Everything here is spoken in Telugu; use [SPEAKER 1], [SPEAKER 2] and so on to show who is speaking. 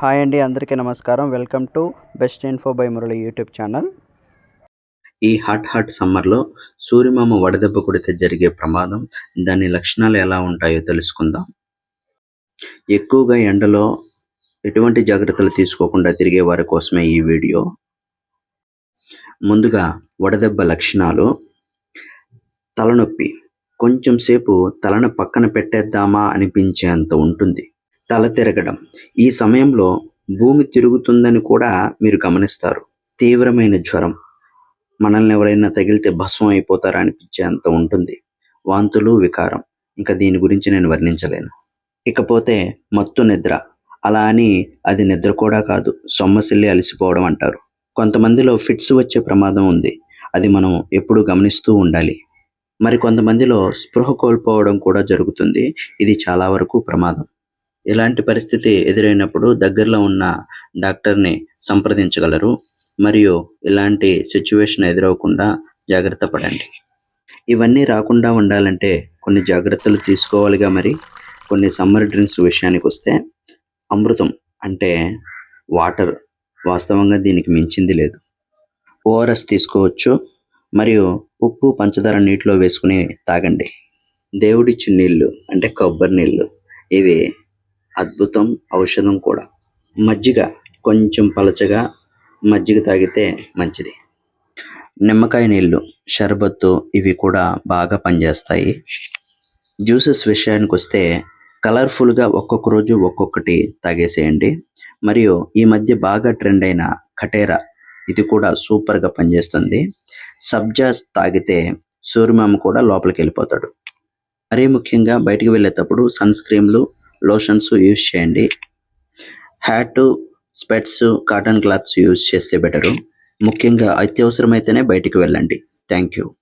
[SPEAKER 1] హాయ్ అండి అందరికీ నమస్కారం. Welcome to best info by Murali YouTube channel.
[SPEAKER 2] ఈ హాట్ హాట్ సమ్మర్లో సూర్యమామ వడదెబ్బ కొడితే జరిగే ప్రమాదం దాని లక్షణాలు ఎలా ఉంటాయో తెలుసుకుందాం. ఎక్కువగా ఎండలో ఎటువంటి జాగ్రత్తలు తీసుకోకుండా తిరిగే వారి కోసమే ఈ వీడియో. ముందుగా వడదెబ్బ లక్షణాలు. తలనొప్పి. కొంచెం సేపు తలను పక్కన పెట్టేద్దామా అనిపించేంత ఉంటుంది. తల తిరగడం ఈ సమయంలో భూమి తిరుగుతుందని కూడా మీరు గమనిస్తారు. తీవ్రమైన జ్వరం. మనల్ని ఎవరైనా తగిలితే భస్మం అయిపోతారా అనిపించేంత ఉంటుంది. వాంతులు వికారం. ఇంకా దీని గురించి నేను వర్ణించలేను. ఇకపోతే మత్తు నిద్ర. అలా అని అది నిద్ర కూడా కాదు. సొమ్మసిల్లి అలసిపోవడం అంటారు. కొంతమందిలో ఫిట్స్ వచ్చే ప్రమాదం ఉంది. అది మనం ఎప్పుడూ గమనిస్తూ ఉండాలి. మరి కొంతమందిలో స్పృహ కోల్పోవడం కూడా జరుగుతుంది. ఇది చాలా వరకు ప్రమాదం. ఇలాంటి పరిస్థితి ఎదురైనప్పుడు దగ్గరలో ఉన్న డాక్టర్ని సంప్రదించగలరు. మరియు ఇలాంటి సిచ్యువేషన్ ఎదురవకుండా జాగ్రత్త పడండి. ఇవన్నీ రాకుండా ఉండాలంటే కొన్ని జాగ్రత్తలు తీసుకోవాలిగా మరి. కొన్ని సమ్మర్ డ్రింక్స్ విషయానికి వస్తే అమృతం అంటే వాటర్ వాస్తవంగా దీనికి మించింది లేదు. ఓఆర్ఎస్ తీసుకోవచ్చు. మరియు ఉప్పు పంచదార నీటిలో వేసుకుని తాగండి. దేవుడిచ్చిన నీళ్ళు అంటే కొబ్బరి నీళ్ళు. ఇవి అద్భుతం ఔషధం కూడా. మజ్జిగ కొంచెం పలచగా మజ్జిగ తాగితే మంచిది. నిమ్మకాయ నీళ్ళు షర్బత్తు ఇవి కూడా బాగా పనిచేస్తాయి. జ్యూసెస్ విషయానికి వస్తే కలర్ఫుల్గా ఒక్కొక్క రోజు ఒక్కొక్కటి తాగేసేయండి. మరియు ఈ మధ్య బాగా ట్రెండ్ అయిన కటేరా ఇది కూడా సూపర్గా పనిచేస్తుంది. సబ్జాస్ తాగితే సూర్యమామ కూడా లోపలికి వెళ్ళిపోతాడు. మరీ ముఖ్యంగా బయటికి వెళ్ళేటప్పుడు సన్ స్క్రీన్లు లోషన్స్ యూజ్ చేయండి. Hat specs cotton clothes use చేస్తే బెటరు. ముఖ్యంగా అత్యవసరమైతేనే బయటికి వెళ్ళండి. Thank you.